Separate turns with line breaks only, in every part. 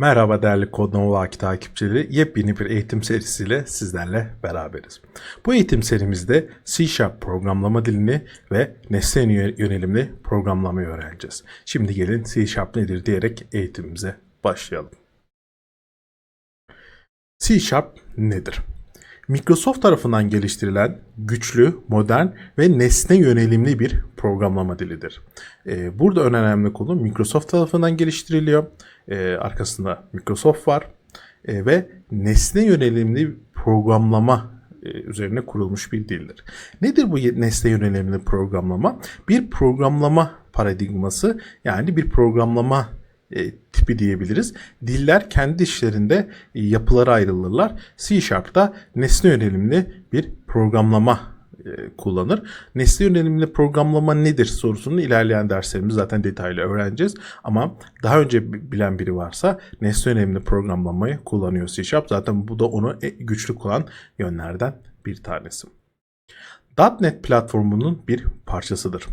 Merhaba değerli Kodnova takipçileri. Yepyeni bir eğitim serisiyle sizlerle beraberiz. Bu eğitim serimizde C Sharp programlama dilini ve nesne yönelimli programlamayı öğreneceğiz. Şimdi gelin C Sharp nedir diyerek eğitimimize başlayalım. C Sharp nedir? Microsoft tarafından geliştirilen güçlü, modern ve nesne yönelimli bir programlama dilidir. Ee, burada önemli konu Microsoft tarafından geliştiriliyor. Ee, arkasında Microsoft var Ee, ve nesne yönelimli programlama e, üzerine kurulmuş bir dildir. Nedir bu nesne yönelimli programlama? Bir programlama paradigması yani bir programlama e, tipi diyebiliriz. Diller kendi işlerinde e, yapılara ayrılırlar. C Sharp'ta nesne yönelimli bir programlama e, kullanır. Nesne yönelimli programlama nedir sorusunu ilerleyen derslerimiz zaten detaylı öğreneceğiz. Ama daha önce bilen biri varsa nesne yönelimli programlamayı kullanıyor C Sharp. Zaten bu da onu e, güçlü kılan yönlerden bir tanesi. .NET platformunun bir parçasıdır.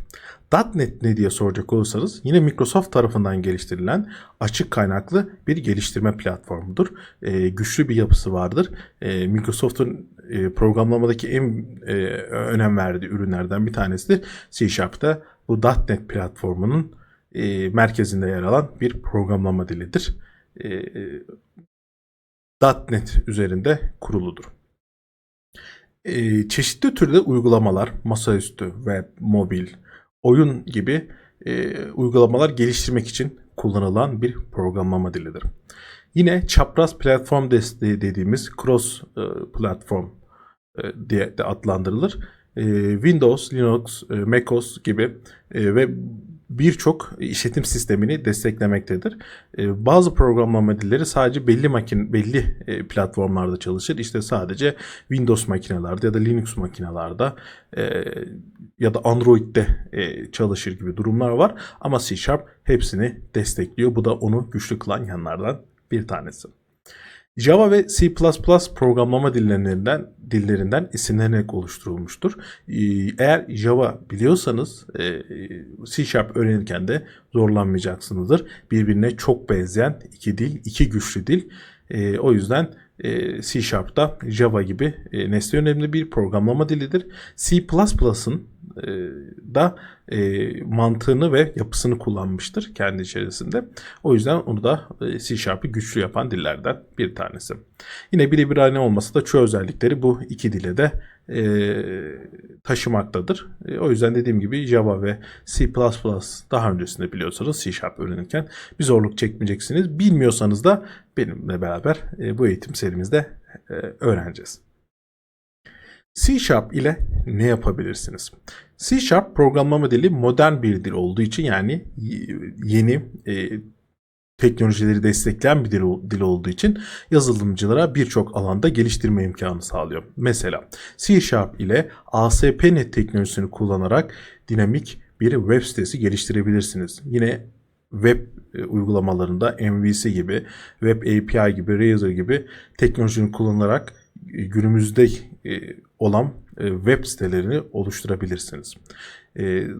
.NET ne diye soracak olursanız yine Microsoft tarafından geliştirilen açık kaynaklı bir geliştirme platformudur. E, güçlü bir yapısı vardır. E, Microsoft'un e, programlamadaki en e, önem verdiği ürünlerden bir tanesidir. C Sharp'ta bu .NET platformunun e, merkezinde yer alan bir programlama dilidir. E, e, .NET üzerinde kuruludur. E, çeşitli türde uygulamalar, masaüstü, web, mobil, oyun gibi e, uygulamalar geliştirmek için kullanılan bir programlama dilidir. Yine çapraz platform desteği dediğimiz cross e, platform e, diye de adlandırılır. E, Windows, Linux, e, macOS gibi e, ve birçok işletim sistemini desteklemektedir. Ee, bazı programlama dilleri sadece belli makine belli e, platformlarda çalışır. İşte sadece Windows makinelerde ya da Linux makinelerde ya da Android'de e, çalışır gibi durumlar var. Ama C hepsini destekliyor. Bu da onu güçlü kılan yanlardan bir tanesi. Java ve C++ programlama dillerinden dillerinden isimlenerek oluşturulmuştur. Ee, eğer Java biliyorsanız e, C Sharp öğrenirken de zorlanmayacaksınızdır. Birbirine çok benzeyen iki dil, iki güçlü dil. E, o yüzden e, C Sharp'ta Java gibi nesne yönelimli bir programlama dilidir. C++'ın da e, mantığını ve yapısını kullanmıştır kendi içerisinde. O yüzden onu da e, C Sharp'ı güçlü yapan dillerden bir tanesi. Yine birebir aynı olmasa da çoğu özellikleri bu iki dile de e, taşımaktadır. E, o yüzden dediğim gibi Java ve C++ daha öncesinde biliyorsanız C Sharp öğrenirken bir zorluk çekmeyeceksiniz. Bilmiyorsanız da benimle beraber e, bu eğitim serimizde e, öğreneceğiz. C Sharp ile ne yapabilirsiniz? C Sharp programlama dili modern bir dil olduğu için yani yeni e, teknolojileri destekleyen bir dil, olduğu için yazılımcılara birçok alanda geliştirme imkanı sağlıyor. Mesela C Sharp ile ASP.NET teknolojisini kullanarak dinamik bir web sitesi geliştirebilirsiniz. Yine web e, uygulamalarında MVC gibi, Web API gibi, Razor gibi teknolojinin kullanarak e, günümüzde olan e, web sitelerini oluşturabilirsiniz.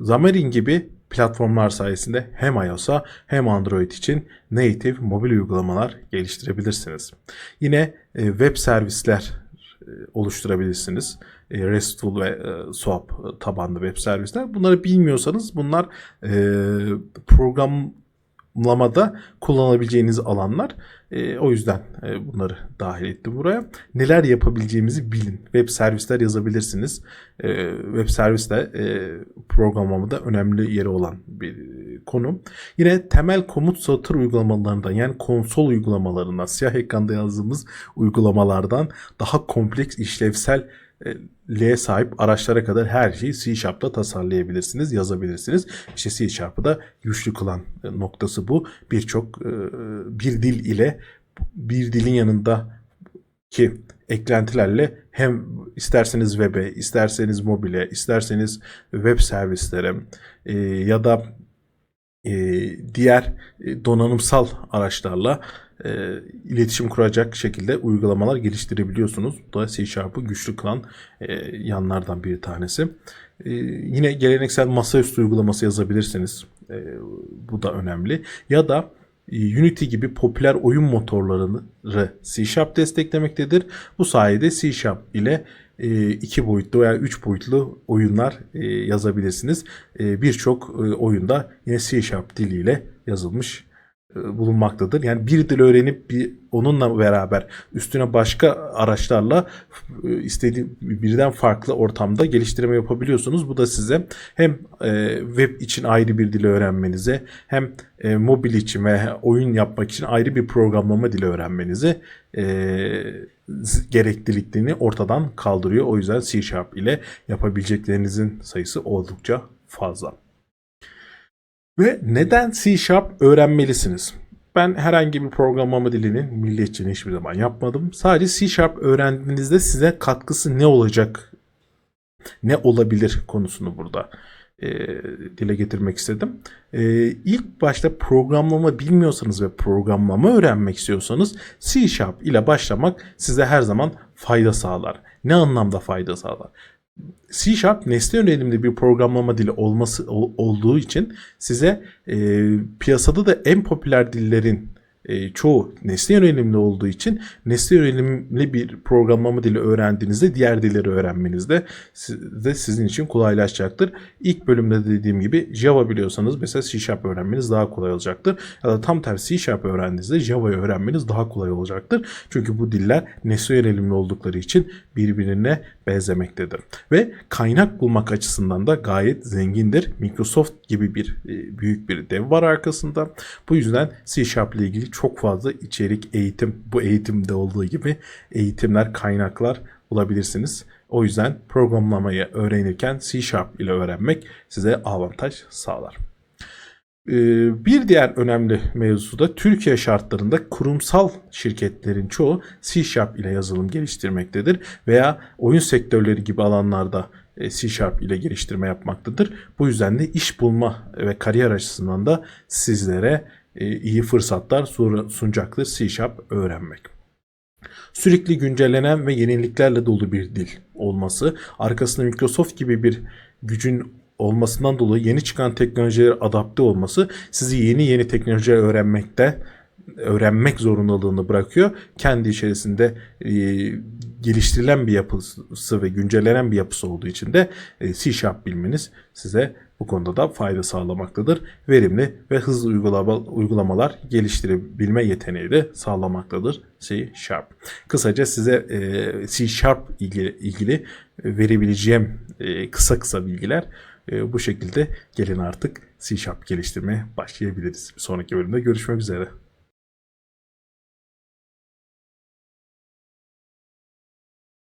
Xamarin gibi platformlar sayesinde hem iOS'a hem Android için native mobil uygulamalar geliştirebilirsiniz. Yine web servisler oluşturabilirsiniz. RESTful ve SOAP tabanlı web servisler. Bunları bilmiyorsanız bunlar program lamada kullanabileceğiniz alanlar. E, o yüzden e, bunları dahil ettim buraya. Neler yapabileceğimizi bilin. Web servisler yazabilirsiniz. E, web servisler e, programlamada önemli yeri olan bir konu. Yine temel komut satır uygulamalarından yani konsol uygulamalarından siyah ekranda yazdığımız uygulamalardan daha kompleks işlevsel L'ye sahip araçlara kadar her şeyi C Sharp'ta tasarlayabilirsiniz, yazabilirsiniz. İşte C Sharp'ı da güçlü kılan e, noktası bu. Birçok e, bir dil ile bir dilin yanında ki eklentilerle hem isterseniz web'e, isterseniz mobile, isterseniz web servislere e, ya da diğer donanımsal araçlarla e, iletişim kuracak şekilde uygulamalar geliştirebiliyorsunuz. Bu da C Sharp'ı güçlü kılan e, yanlardan bir tanesi. E, yine geleneksel masaüstü uygulaması yazabilirsiniz. E, bu da önemli. Ya da e, Unity gibi popüler oyun motorlarını C Sharp desteklemektedir. Bu sayede C Sharp ile e, iki boyutlu veya üç boyutlu oyunlar e, yazabilirsiniz. E, Birçok e, oyunda yine C Sharp diliyle yazılmış e, bulunmaktadır. Yani bir dil öğrenip bir onunla beraber üstüne başka araçlarla e, istediği birden farklı ortamda geliştirme yapabiliyorsunuz. Bu da size hem e, web için ayrı bir dili öğrenmenize hem e, mobil için ve oyun yapmak için ayrı bir programlama dili öğrenmenize e, gerekliliklerini ortadan kaldırıyor. O yüzden C Sharp ile yapabileceklerinizin sayısı oldukça fazla. Ve neden C Sharp öğrenmelisiniz? Ben herhangi bir programlama dilinin milliyetçiliğini hiçbir zaman yapmadım. Sadece C Sharp öğrendiğinizde size katkısı ne olacak, ne olabilir konusunu burada e, dile getirmek istedim. E, ilk başta programlama bilmiyorsanız ve programlama öğrenmek istiyorsanız C Sharp ile başlamak size her zaman fayda sağlar. Ne anlamda fayda sağlar? C Sharp nesne yönelimli bir programlama dili olması ol- olduğu için size e, piyasada da en popüler dillerin e, çoğu nesne yönelimli olduğu için nesne yönelimli bir programlama dili öğrendiğinizde diğer dilleri öğrenmeniz de, si- de sizin için kolaylaşacaktır. İlk bölümde dediğim gibi Java biliyorsanız mesela C Sharp öğrenmeniz daha kolay olacaktır. Ya da tam tersi C Sharp öğrendiğinizde Java'yı öğrenmeniz daha kolay olacaktır. Çünkü bu diller nesne yönelimli oldukları için birbirine benzemektedir. Ve kaynak bulmak açısından da gayet zengindir. Microsoft gibi bir e, büyük bir dev var arkasında. Bu yüzden C Sharp ile ilgili çok fazla içerik, eğitim, bu eğitimde olduğu gibi eğitimler, kaynaklar bulabilirsiniz. O yüzden programlamayı öğrenirken C Sharp ile öğrenmek size avantaj sağlar. Ee, Bir diğer önemli mevzu da Türkiye şartlarında kurumsal şirketlerin çoğu C Sharp ile yazılım geliştirmektedir veya oyun sektörleri gibi alanlarda e, C Sharp ile geliştirme yapmaktadır. Bu yüzden de iş bulma ve kariyer açısından da sizlere iyi fırsatlar sunacaktır C Sharp öğrenmek sürekli güncellenen ve yeniliklerle dolu bir dil olması, arkasında Microsoft gibi bir gücün olmasından dolayı yeni çıkan teknolojilere adapte olması sizi yeni yeni teknolojiler öğrenmekte öğrenmek zorunluluğunu bırakıyor. Kendi içerisinde e, geliştirilen bir yapısı ve güncellenen bir yapısı olduğu için de e, C bilmeniz size bu konuda da fayda sağlamaktadır. Verimli ve hızlı uygulama, uygulamalar geliştirebilme yeteneği de sağlamaktadır C Sharp. Kısaca size e, C Sharp ilgili, ilgili verebileceğim e, kısa kısa bilgiler e, bu şekilde gelin artık C Sharp geliştirmeye başlayabiliriz. Bir sonraki bölümde görüşmek üzere.